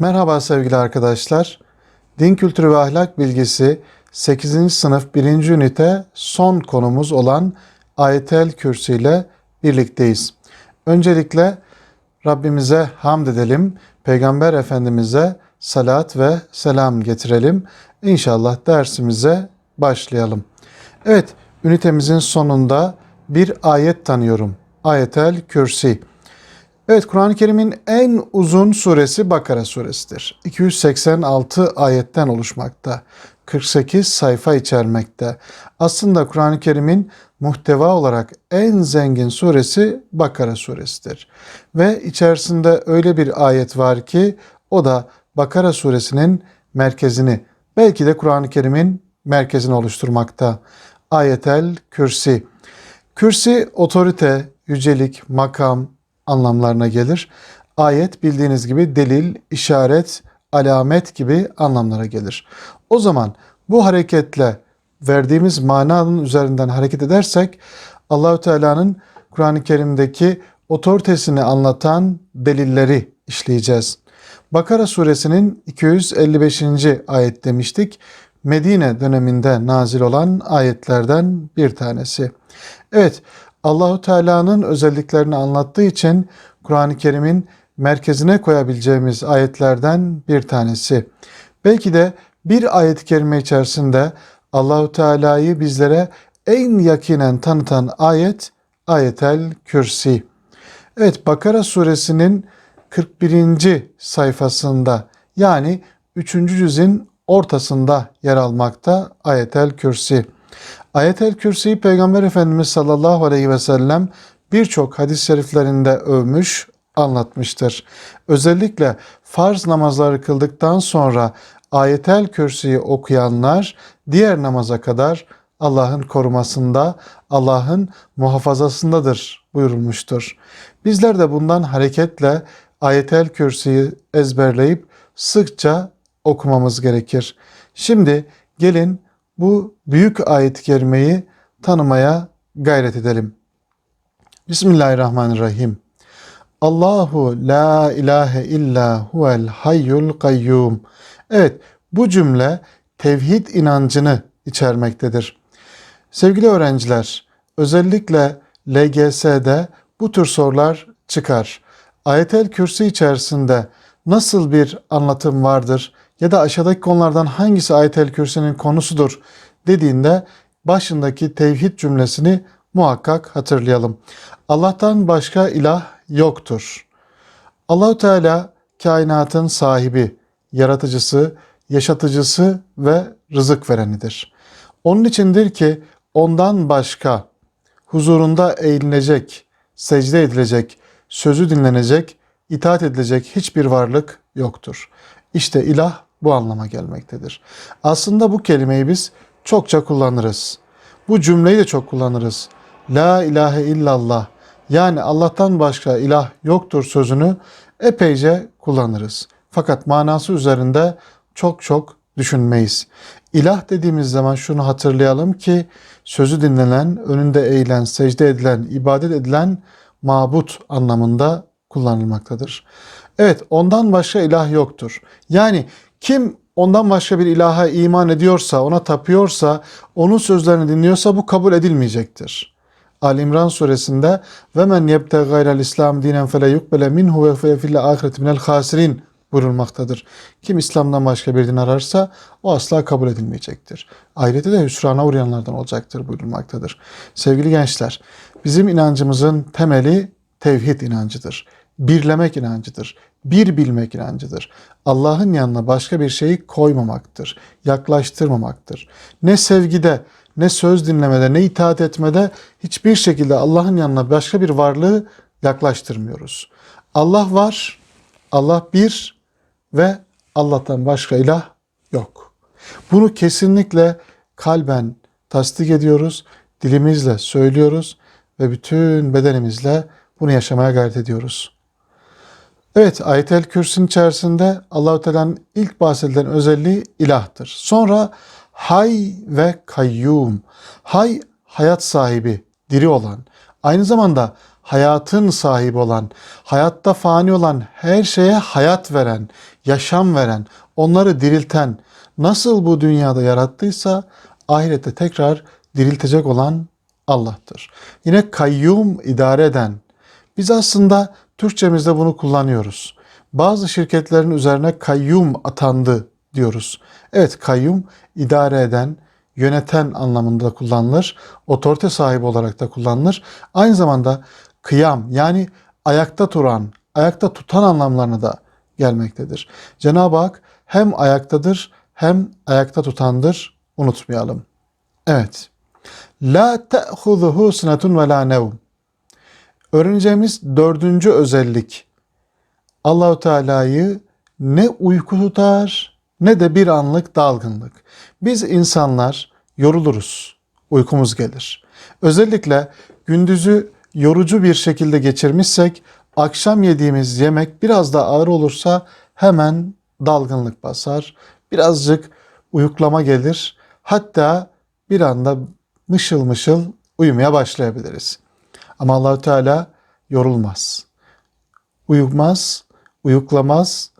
Merhaba sevgili arkadaşlar. Din kültürü ve ahlak bilgisi 8. sınıf 1. ünite son konumuz olan Ayetel Kürsi ile birlikteyiz. Öncelikle Rabbimize hamd edelim. Peygamber Efendimiz'e salat ve selam getirelim. İnşallah dersimize başlayalım. Evet, ünitemizin sonunda bir ayet tanıyorum. Ayetel Kürsi. Evet Kur'an-ı Kerim'in en uzun suresi Bakara suresidir. 286 ayetten oluşmakta. 48 sayfa içermekte. Aslında Kur'an-ı Kerim'in muhteva olarak en zengin suresi Bakara suresidir. Ve içerisinde öyle bir ayet var ki o da Bakara suresinin merkezini belki de Kur'an-ı Kerim'in merkezini oluşturmakta. Ayetel Kürsi. Kürsi otorite, yücelik, makam, anlamlarına gelir. Ayet bildiğiniz gibi delil, işaret, alamet gibi anlamlara gelir. O zaman bu hareketle verdiğimiz mananın üzerinden hareket edersek Allahü Teala'nın Kur'an-ı Kerim'deki otoritesini anlatan delilleri işleyeceğiz. Bakara suresinin 255. ayet demiştik. Medine döneminde nazil olan ayetlerden bir tanesi. Evet, Allahu Teala'nın özelliklerini anlattığı için Kur'an-ı Kerim'in merkezine koyabileceğimiz ayetlerden bir tanesi. Belki de bir ayet-i kerime içerisinde Allahu Teala'yı bizlere en yakinen tanıtan ayet Ayetel Kürsi. Evet Bakara suresinin 41. sayfasında yani 3. cüzün ortasında yer almakta Ayetel Kürsi. Ayetel Kürsi'yi Peygamber Efendimiz sallallahu aleyhi ve sellem birçok hadis-i şeriflerinde övmüş, anlatmıştır. Özellikle farz namazları kıldıktan sonra Ayetel Kürsi'yi okuyanlar diğer namaza kadar Allah'ın korumasında, Allah'ın muhafazasındadır buyurulmuştur. Bizler de bundan hareketle Ayetel Kürsi'yi ezberleyip sıkça okumamız gerekir. Şimdi gelin bu büyük ayet-i kerimeyi tanımaya gayret edelim. Bismillahirrahmanirrahim. Allahu la ilahe illa huvel hayyul kayyum. Evet bu cümle tevhid inancını içermektedir. Sevgili öğrenciler özellikle LGS'de bu tür sorular çıkar. Ayetel Kürsi içerisinde nasıl bir anlatım vardır ya da aşağıdaki konulardan hangisi Ayetel Kürsi'nin konusudur dediğinde başındaki tevhid cümlesini muhakkak hatırlayalım. Allah'tan başka ilah yoktur. Allahu Teala kainatın sahibi, yaratıcısı, yaşatıcısı ve rızık verenidir. Onun içindir ki ondan başka huzurunda eğilinecek, secde edilecek, sözü dinlenecek, itaat edilecek hiçbir varlık yoktur. İşte ilah bu anlama gelmektedir. Aslında bu kelimeyi biz çokça kullanırız. Bu cümleyi de çok kullanırız. La ilahe illallah yani Allah'tan başka ilah yoktur sözünü epeyce kullanırız. Fakat manası üzerinde çok çok düşünmeyiz. İlah dediğimiz zaman şunu hatırlayalım ki sözü dinlenen, önünde eğilen, secde edilen, ibadet edilen mabut anlamında kullanılmaktadır. Evet ondan başka ilah yoktur. Yani kim ondan başka bir ilaha iman ediyorsa, ona tapıyorsa, onun sözlerini dinliyorsa bu kabul edilmeyecektir. Ali İmran suresinde ve men yebte gayrel İslam dinen fele yukbele minhu ve fil ahireti minel hasirin buyurulmaktadır. Kim İslam'dan başka bir din ararsa o asla kabul edilmeyecektir. Ahirette de hüsrana uğrayanlardan olacaktır buyurulmaktadır. Sevgili gençler, bizim inancımızın temeli tevhid inancıdır. Birlemek inancıdır. Bir bilmek inancıdır. Allah'ın yanına başka bir şeyi koymamaktır. Yaklaştırmamaktır. Ne sevgide, ne söz dinlemede, ne itaat etmede hiçbir şekilde Allah'ın yanına başka bir varlığı yaklaştırmıyoruz. Allah var, Allah bir ve Allah'tan başka ilah yok. Bunu kesinlikle kalben tasdik ediyoruz, dilimizle söylüyoruz ve bütün bedenimizle bunu yaşamaya gayret ediyoruz. Evet, Ayet-el Kürsü'nün içerisinde Allahu Teala'nın ilk bahsedilen özelliği ilahtır. Sonra hay ve kayyum. Hay hayat sahibi, diri olan. Aynı zamanda hayatın sahibi olan, hayatta fani olan her şeye hayat veren, yaşam veren, onları dirilten, nasıl bu dünyada yarattıysa ahirette tekrar diriltecek olan Allah'tır. Yine kayyum idare eden. Biz aslında Türkçemizde bunu kullanıyoruz. Bazı şirketlerin üzerine kayyum atandı diyoruz. Evet kayyum idare eden, yöneten anlamında kullanılır. Otorite sahibi olarak da kullanılır. Aynı zamanda kıyam yani ayakta duran, ayakta tutan anlamlarına da gelmektedir. Cenab-ı Hak hem ayaktadır hem ayakta tutandır. Unutmayalım. Evet. La te'huzuhu sinetun ve la nevm. Öğreneceğimiz dördüncü özellik. Allahu Teala'yı ne uyku tutar ne de bir anlık dalgınlık. Biz insanlar yoruluruz. Uykumuz gelir. Özellikle gündüzü yorucu bir şekilde geçirmişsek akşam yediğimiz yemek biraz da ağır olursa hemen dalgınlık basar. Birazcık uyuklama gelir. Hatta bir anda mışıl mışıl uyumaya başlayabiliriz. Ama Allahü Teala yorulmaz. Uyumaz, uyuklamaz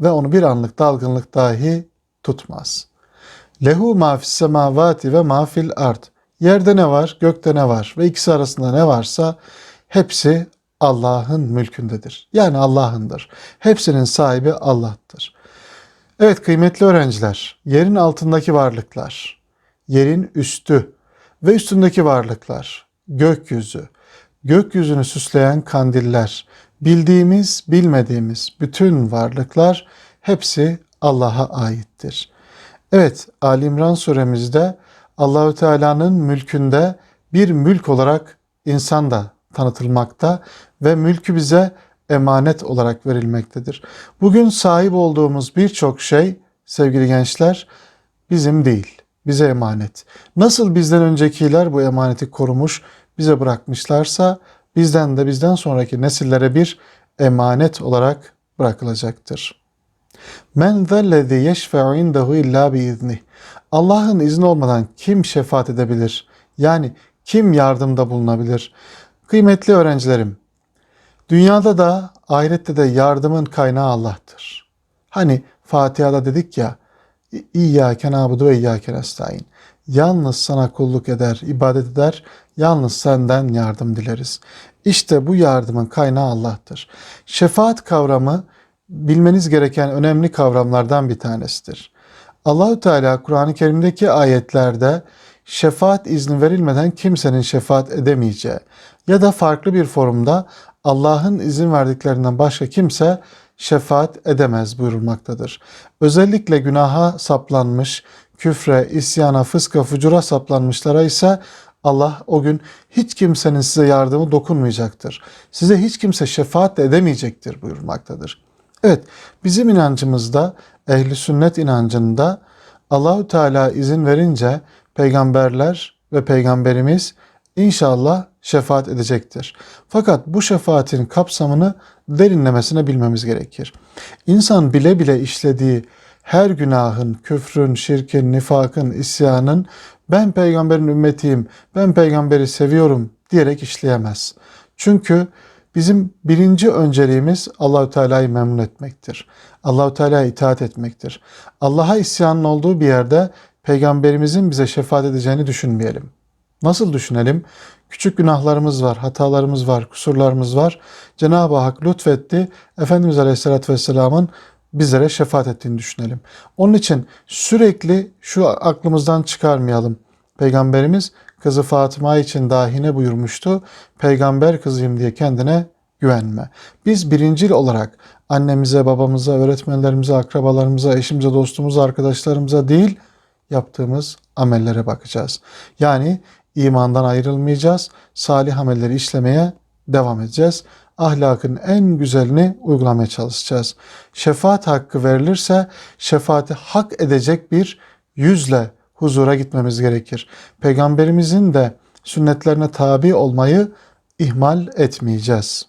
ve onu bir anlık dalgınlık dahi tutmaz. Lehu ma fis semavati ve ma fil ard. Yerde ne var, gökte ne var ve ikisi arasında ne varsa hepsi Allah'ın mülkündedir. Yani Allah'ındır. Hepsinin sahibi Allah'tır. Evet kıymetli öğrenciler, yerin altındaki varlıklar, yerin üstü ve üstündeki varlıklar, gökyüzü, gökyüzünü süsleyen kandiller, bildiğimiz, bilmediğimiz bütün varlıklar hepsi Allah'a aittir. Evet, Ali İmran suremizde Allahü Teala'nın mülkünde bir mülk olarak insan da tanıtılmakta ve mülkü bize emanet olarak verilmektedir. Bugün sahip olduğumuz birçok şey sevgili gençler bizim değil, bize emanet. Nasıl bizden öncekiler bu emaneti korumuş, bize bırakmışlarsa bizden de bizden sonraki nesillere bir emanet olarak bırakılacaktır. Men zellezî yeşfe'u indehu illa biiznih. Allah'ın izni olmadan kim şefaat edebilir? Yani kim yardımda bulunabilir? Kıymetli öğrencilerim, dünyada da ahirette de yardımın kaynağı Allah'tır. Hani Fatiha'da dedik ya, İyyâke nâbudu ve iyyâke nestaîn. Yalnız sana kulluk eder, ibadet eder, yalnız senden yardım dileriz. İşte bu yardımın kaynağı Allah'tır. Şefaat kavramı bilmeniz gereken önemli kavramlardan bir tanesidir. Allahü Teala Kur'an-ı Kerim'deki ayetlerde şefaat izni verilmeden kimsenin şefaat edemeyeceği ya da farklı bir forumda Allah'ın izin verdiklerinden başka kimse şefaat edemez buyurulmaktadır. Özellikle günaha saplanmış, küfre, isyana, fıska, fucura saplanmışlara ise Allah o gün hiç kimsenin size yardımı dokunmayacaktır. Size hiç kimse şefaat de edemeyecektir buyurmaktadır. Evet, bizim inancımızda, ehli sünnet inancında Allahü Teala izin verince peygamberler ve peygamberimiz inşallah şefaat edecektir. Fakat bu şefaatin kapsamını derinlemesine bilmemiz gerekir. İnsan bile bile işlediği her günahın, küfrün, şirkin, nifakın, isyanın ben peygamberin ümmetiyim, ben peygamberi seviyorum diyerek işleyemez. Çünkü bizim birinci önceliğimiz Allahü Teala'yı memnun etmektir. Allahü Teala'ya itaat etmektir. Allah'a isyanın olduğu bir yerde peygamberimizin bize şefaat edeceğini düşünmeyelim. Nasıl düşünelim? Küçük günahlarımız var, hatalarımız var, kusurlarımız var. Cenab-ı Hak lütfetti. Efendimiz Aleyhisselatü Vesselam'ın bizlere şefaat ettiğini düşünelim. Onun için sürekli şu aklımızdan çıkarmayalım. Peygamberimiz kızı Fatıma için dahine buyurmuştu. Peygamber kızıyım diye kendine güvenme. Biz birincil olarak annemize, babamıza, öğretmenlerimize, akrabalarımıza, eşimize, dostumuza, arkadaşlarımıza değil yaptığımız amellere bakacağız. Yani imandan ayrılmayacağız. Salih amelleri işlemeye devam edeceğiz. Ahlakın en güzelini uygulamaya çalışacağız. Şefaat hakkı verilirse şefaati hak edecek bir yüzle huzura gitmemiz gerekir. Peygamberimizin de sünnetlerine tabi olmayı ihmal etmeyeceğiz.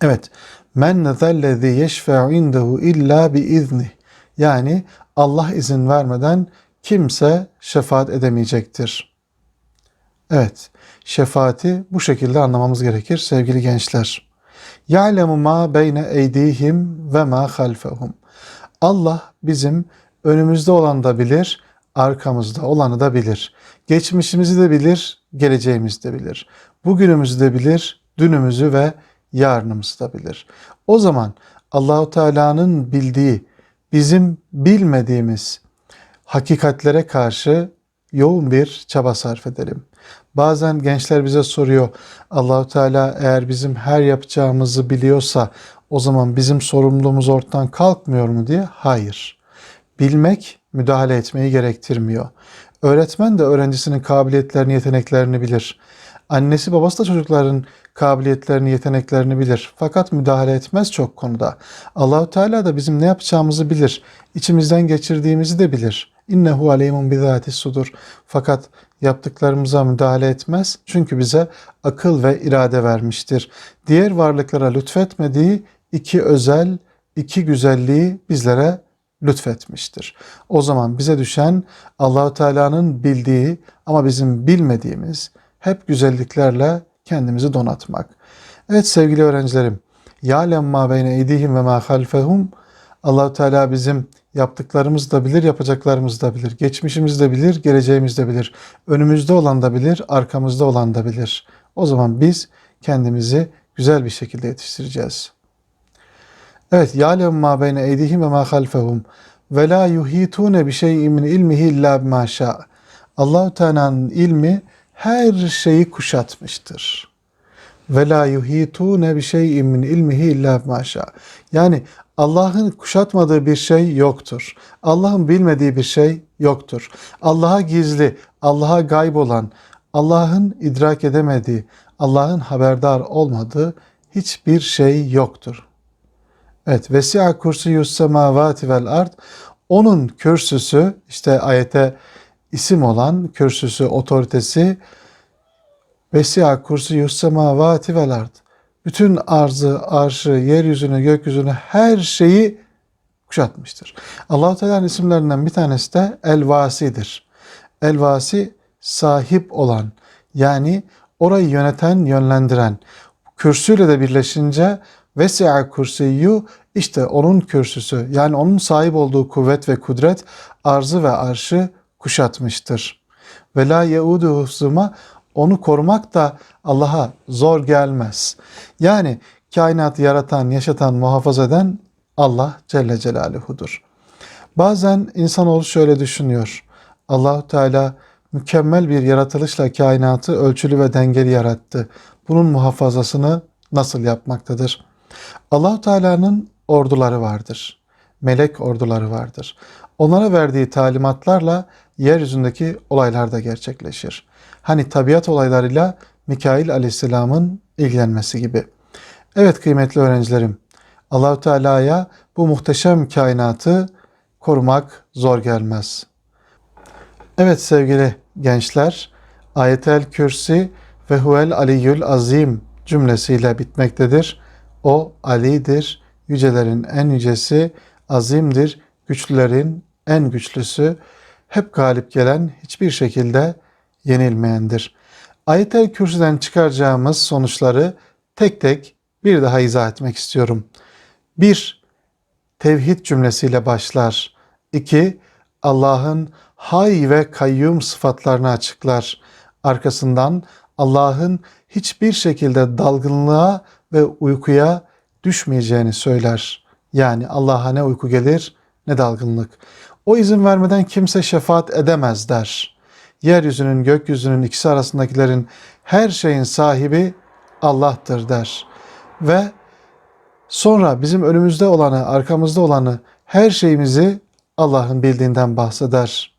Evet. Men nezellezî yeşfe'u indehu illa bi izni. Yani Allah izin vermeden kimse şefaat edemeyecektir. Evet, şefaati bu şekilde anlamamız gerekir sevgili gençler. Ya'lemu ma beyne eydihim ve ma halfehum. Allah bizim önümüzde olanı da bilir, arkamızda olanı da bilir. Geçmişimizi de bilir, geleceğimizi de bilir. Bugünümüzü de bilir, dünümüzü ve yarınımızı da bilir. O zaman Allahu Teala'nın bildiği, bizim bilmediğimiz hakikatlere karşı yoğun bir çaba sarf edelim. Bazen gençler bize soruyor. Allahu Teala eğer bizim her yapacağımızı biliyorsa o zaman bizim sorumluluğumuz ortadan kalkmıyor mu diye? Hayır. Bilmek müdahale etmeyi gerektirmiyor. Öğretmen de öğrencisinin kabiliyetlerini, yeteneklerini bilir. Annesi babası da çocukların kabiliyetlerini, yeteneklerini bilir. Fakat müdahale etmez çok konuda. Allahu Teala da bizim ne yapacağımızı bilir. İçimizden geçirdiğimizi de bilir. İnnehu aleymun bizati sudur. Fakat yaptıklarımıza müdahale etmez. Çünkü bize akıl ve irade vermiştir. Diğer varlıklara lütfetmediği iki özel, iki güzelliği bizlere lütfetmiştir. O zaman bize düşen Allahu Teala'nın bildiği ama bizim bilmediğimiz hep güzelliklerle kendimizi donatmak. Evet sevgili öğrencilerim. Ya'lem ma beyne eydihim ve ma halfehum. Allahu Teala bizim yaptıklarımızı da bilir, yapacaklarımızı da bilir. Geçmişimizi de bilir, geleceğimizi de bilir. Önümüzde olan da bilir, arkamızda olan da bilir. O zaman biz kendimizi güzel bir şekilde yetiştireceğiz. Evet, ya'lem ma beyne eydihim ve ma halfehum ve la yuhitune bi şey'in min ilmihi illa bima şa. Allahu Teala'nın ilmi her şeyi kuşatmıştır. Ve la yuhitune bi şey'in min ilmihi illa bima şa. Yani Allah'ın kuşatmadığı bir şey yoktur. Allah'ın bilmediği bir şey yoktur. Allah'a gizli, Allah'a gayb olan, Allah'ın idrak edemediği, Allah'ın haberdar olmadığı hiçbir şey yoktur. Evet, vesi'a kursiyus semavati vel ard. Onun kürsüsü, işte ayete isim olan kürsüsü, otoritesi vesi'a kursiyus semavati vel ard. Bütün arzı, arşı, yeryüzünü, gökyüzünü her şeyi kuşatmıştır. Allah-u Teala'nın isimlerinden bir tanesi de El-Vasi'dir. El-Vasi sahip olan yani orayı yöneten, yönlendiren. Kürsüyle de birleşince Vesi'a kursiyyu işte onun kürsüsü yani onun sahip olduğu kuvvet ve kudret arzı ve arşı kuşatmıştır. Ve la yeudu onu korumak da Allah'a zor gelmez. Yani kainatı yaratan, yaşatan, muhafaza eden Allah Celle Celaluhu'dur. Bazen insanoğlu şöyle düşünüyor. Allahu Teala mükemmel bir yaratılışla kainatı ölçülü ve dengeli yarattı. Bunun muhafazasını nasıl yapmaktadır? Allahu Teala'nın orduları vardır. Melek orduları vardır. Onlara verdiği talimatlarla yeryüzündeki olaylar da gerçekleşir. Hani tabiat olaylarıyla Mikail Aleyhisselam'ın ilgilenmesi gibi. Evet kıymetli öğrencilerim, Allahu Teala'ya bu muhteşem kainatı korumak zor gelmez. Evet sevgili gençler, Ayetel Kürsi ve Huvel Aliyyül Azim cümlesiyle bitmektedir. O Ali'dir, yücelerin en yücesi, azimdir, güçlülerin en güçlüsü, hep galip gelen, hiçbir şekilde yenilmeyendir. Ayet-el Kürsü'den çıkaracağımız sonuçları tek tek bir daha izah etmek istiyorum. 1. Tevhid cümlesiyle başlar. 2. Allah'ın hay ve kayyum sıfatlarını açıklar. Arkasından Allah'ın hiçbir şekilde dalgınlığa ve uykuya düşmeyeceğini söyler. Yani Allah'a ne uyku gelir ne dalgınlık. O izin vermeden kimse şefaat edemez der. Yeryüzünün gökyüzünün ikisi arasındakilerin her şeyin sahibi Allah'tır der. Ve sonra bizim önümüzde olanı, arkamızda olanı, her şeyimizi Allah'ın bildiğinden bahseder.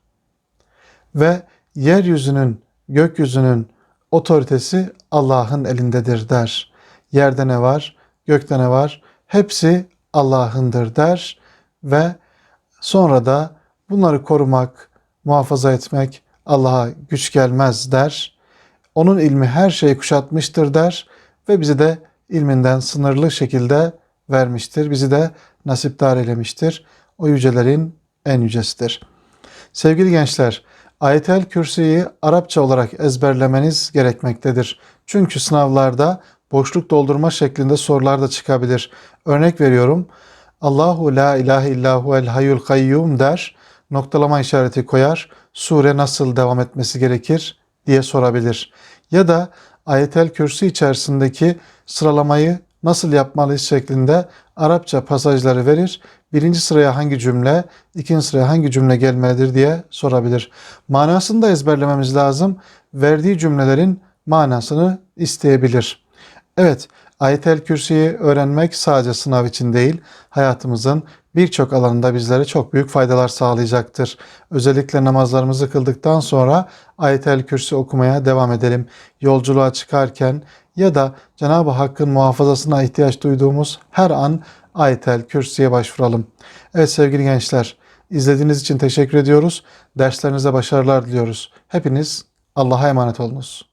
Ve yeryüzünün, gökyüzünün otoritesi Allah'ın elindedir der. Yerde ne var, gökte ne var, hepsi Allah'ındır der ve sonra da bunları korumak, muhafaza etmek Allah'a güç gelmez der. Onun ilmi her şeyi kuşatmıştır der ve bizi de ilminden sınırlı şekilde vermiştir. Bizi de nasipdar eylemiştir. O yücelerin en yücesidir. Sevgili gençler, Ayetel Kürsi'yi Arapça olarak ezberlemeniz gerekmektedir. Çünkü sınavlarda boşluk doldurma şeklinde sorular da çıkabilir. Örnek veriyorum. Allahu la ilahe illa huvel hayyul kayyum der. Noktalama işareti koyar. Sure nasıl devam etmesi gerekir diye sorabilir. Ya da ayetel kürsü içerisindeki sıralamayı nasıl yapmalıyız şeklinde Arapça pasajları verir. Birinci sıraya hangi cümle, ikinci sıraya hangi cümle gelmelidir diye sorabilir. Manasını da ezberlememiz lazım. Verdiği cümlelerin manasını isteyebilir. Evet, ayetel kürsüyü öğrenmek sadece sınav için değil, hayatımızın birçok alanında bizlere çok büyük faydalar sağlayacaktır. Özellikle namazlarımızı kıldıktan sonra ayetel kürsü okumaya devam edelim. Yolculuğa çıkarken ya da Cenab-ı Hakk'ın muhafazasına ihtiyaç duyduğumuz her an ayetel kürsüye başvuralım. Evet sevgili gençler, izlediğiniz için teşekkür ediyoruz. Derslerinize başarılar diliyoruz. Hepiniz Allah'a emanet olunuz.